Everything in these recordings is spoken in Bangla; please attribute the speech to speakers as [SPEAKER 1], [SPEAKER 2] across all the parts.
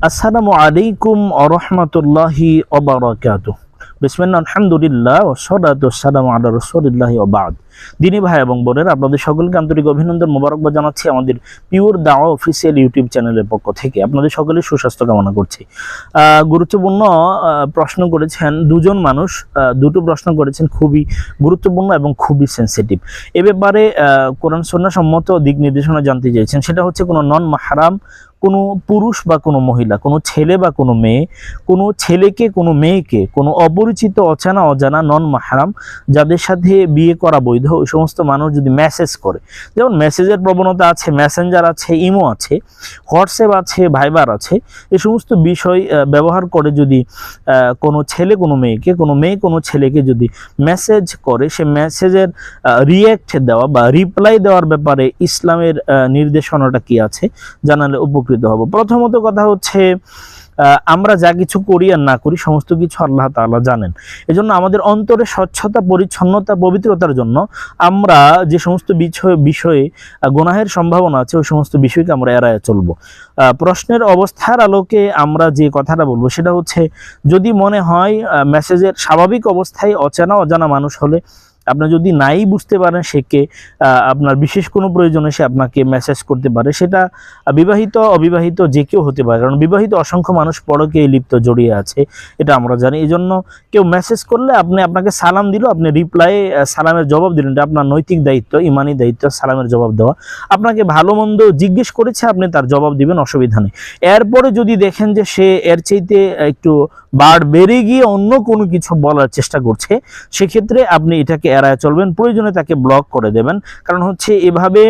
[SPEAKER 1] আসসালামু আলাইকুম আরহামতুল্লাহি ওবরাকাত বিসমিল্লাহ আলহামদুলিল্লাহ ও সদাত সালাম আল্লাহ রসুলিল্লাহি ওবাদ দিনী ভাই এবং বোনের আপনাদের সকলকে আন্তরিক অভিনন্দন মোবারকবাদ জানাচ্ছি আমাদের পিওর দাওয়া অফিসিয়াল ইউটিউব চ্যানেলের পক্ষ থেকে। আপনাদের সকলের সুস্বাস্থ্য কামনা করছি। গুরুত্বপূর্ণ প্রশ্ন করেছেন দুজন মানুষ দুটো প্রশ্ন করেছেন খুবই গুরুত্বপূর্ণ এবং খুবই সেন্সিটিভ এ ব্যাপারে কোরআন সম্মত দিক নির্দেশনা জানতে চাইছেন সেটা হচ্ছে কোনো নন মাহারাম, কোনো পুরুষ বা কোনো মহিলা, কোনো ছেলে বা কোনো মেয়ে, কোনো ছেলেকে, কোনো মেয়েকে, কোনো অপরিচিত, অচানা, অজানা নন মাহারাম, যাদের সাথে বিয়ে করা বৈধ ওই সমস্ত মানুষ যদি মেসেজ করে। যেমন মেসেজের প্রবণতা আছে মেসেঞ্জার আছে ইমো আছে, হোয়াটসঅ্যাপ আছে, ভাইবার আছে এই সমস্ত বিষয় ব্যবহার করে যদি কোনো ছেলে, কোনো মেয়েকে, কোনো মেয়ে, কোনো ছেলেকে যদি মেসেজ করে, সে মেসেজের রিয়্যাক্ট দেওয়া বা রিপ্লাই দেওয়ার ব্যাপারে ইসলামের নির্দেশনাটা কি আছে, জানালে উপকৃত হব। প্রথমত কথা হচ্ছে আমরা যা কিছু করি আর না করি, সমস্ত কিছু আল্লাহ তাআলা জানেন। এজন্য আমাদের অন্তরে স্বচ্ছতা, পরিচ্ছন্নতা, পবিত্রতার জন্য আমরা যে সমস্ত বিষয় বিষয়ে গুনাহের সম্ভাবনা আছে, ওই সমস্ত বিষয়কে আমরা এড়ায় চলবো। প্রশ্নের অবস্থার আলোকে আমরা যে কথাটা বলব, সেটা হচ্ছে, যদি মনে হয় মেসেজের স্বাভাবিক অবস্থায় অচেনা, অজানা মানুষ হলে আপনি যদি নাই বুঝতে পারেন সেকে আপনার বিশেষ কোনো প্রয়োজনে সে আপনাকে মেসেজ করতে পারে। সেটা বিবাহিত, অবিবাহিত যে কেউ হতে পারে। কারণ বিবাহিত অসংখ্য মানুষ পরকে লিপ্ত জড়িয়ে আছে, এটা আমরা জানি। এই জন্য কেউ মেসেজ করলে আপনি আপনাকে সালাম দিল, আপনি রিপ্লাই সালামের জবাব দিলেন। এটা আপনার নৈতিক দায়িত্ব, ইমানি দায়িত্ব, সালামের জবাব দেওয়া। আপনাকে ভালো মন্দ জিজ্ঞেস করেছে, আপনি তার জবাব দিবেন, অসুবিধা নেই। এরপরে যদি দেখেন যে সে এর চাইতে একটু বাড় বেড়ে গিয়ে অন্য কোনো কিছু বলার চেষ্টা করছে, সেক্ষেত্রে আপনি এটাকে এড়ায় চলবেন। প্রয়োজনে তাকে ব্লক করে দেবেন। কারণ হচ্ছে এভাবে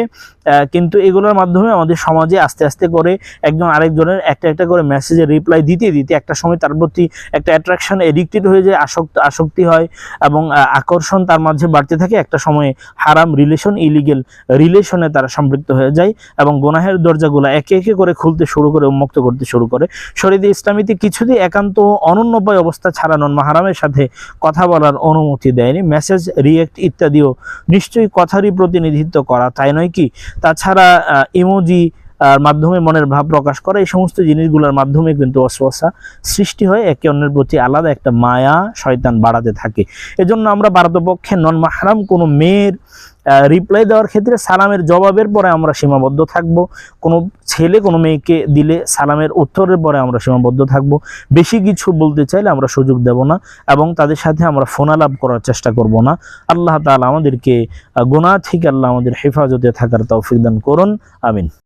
[SPEAKER 1] কিন্তু এগুলোর মাধ্যমে আমাদের সমাজে আস্তে আস্তে করে একজন আরেকজনের একটা একটা করে মেসেজের রিপ্লাই দিতে দিতে একটা সময় তার প্রতি একটা অ্যাট্রাকশন এডিক্টেড হয়ে যায়, আসক্ত, আসক্তি হয় এবং আকর্ষণ তার মাঝে বাড়তে থাকে। একটা সময়ে হারাম রিলেশন ইলিগেল রিলেশনে তারা সম্পৃক্ত হয়ে যায় এবং গোনাহের দরজাগুলো একে একে করে খুলতে শুরু করে, উন্মুক্ত করতে শুরু করে। শরীরে ইসলামীতে কিছুতেই একান্ত অনন্যপায় অবস্থা ছাড়া নন। মাহারামের সাথে কথা বলার অনুমতি দেয়নি। মেসেজ রিয়েক্ট ইত্যাদিও নিশ্চয়ই কথারই প্রতিনিধিত্ব করা। তাই নয় কি? তাছাড়া ইমোজি মাধ্যমে মনের ভাব প্রকাশ করা, এই সমস্ত জিনিসগুলোর মাধ্যমে কিন্তু অশ্বাসা সৃষ্টি হয়, একে অন্যের প্রতি আলাদা একটা মায়া শয়তান বাড়াতে থাকে। এজন্য আমরা ভারতপক্ষে নন মাহারাম কোনো মেয়ের রিপ্লাই দেওয়ার ক্ষেত্রে সালামের জবাবের পরে আমরা সীমাবদ্ধ থাকব। কোনো ছেলে কোনো মেয়েকে দিলে সালামের উত্তরের পরে আমরা সীমাবদ্ধ থাকব। বেশি কিছু বলতে চাইলে আমরা সুযোগ দেব না এবং তাদের সাথে আমরা ফোনালাপ করার চেষ্টা করব না। আল্লাহ তাআলা আমাদেরকে গোনা থেকে আল্লাহ আমাদের হেফাজতে থাকার তৌফিক দান করুন। আমিন।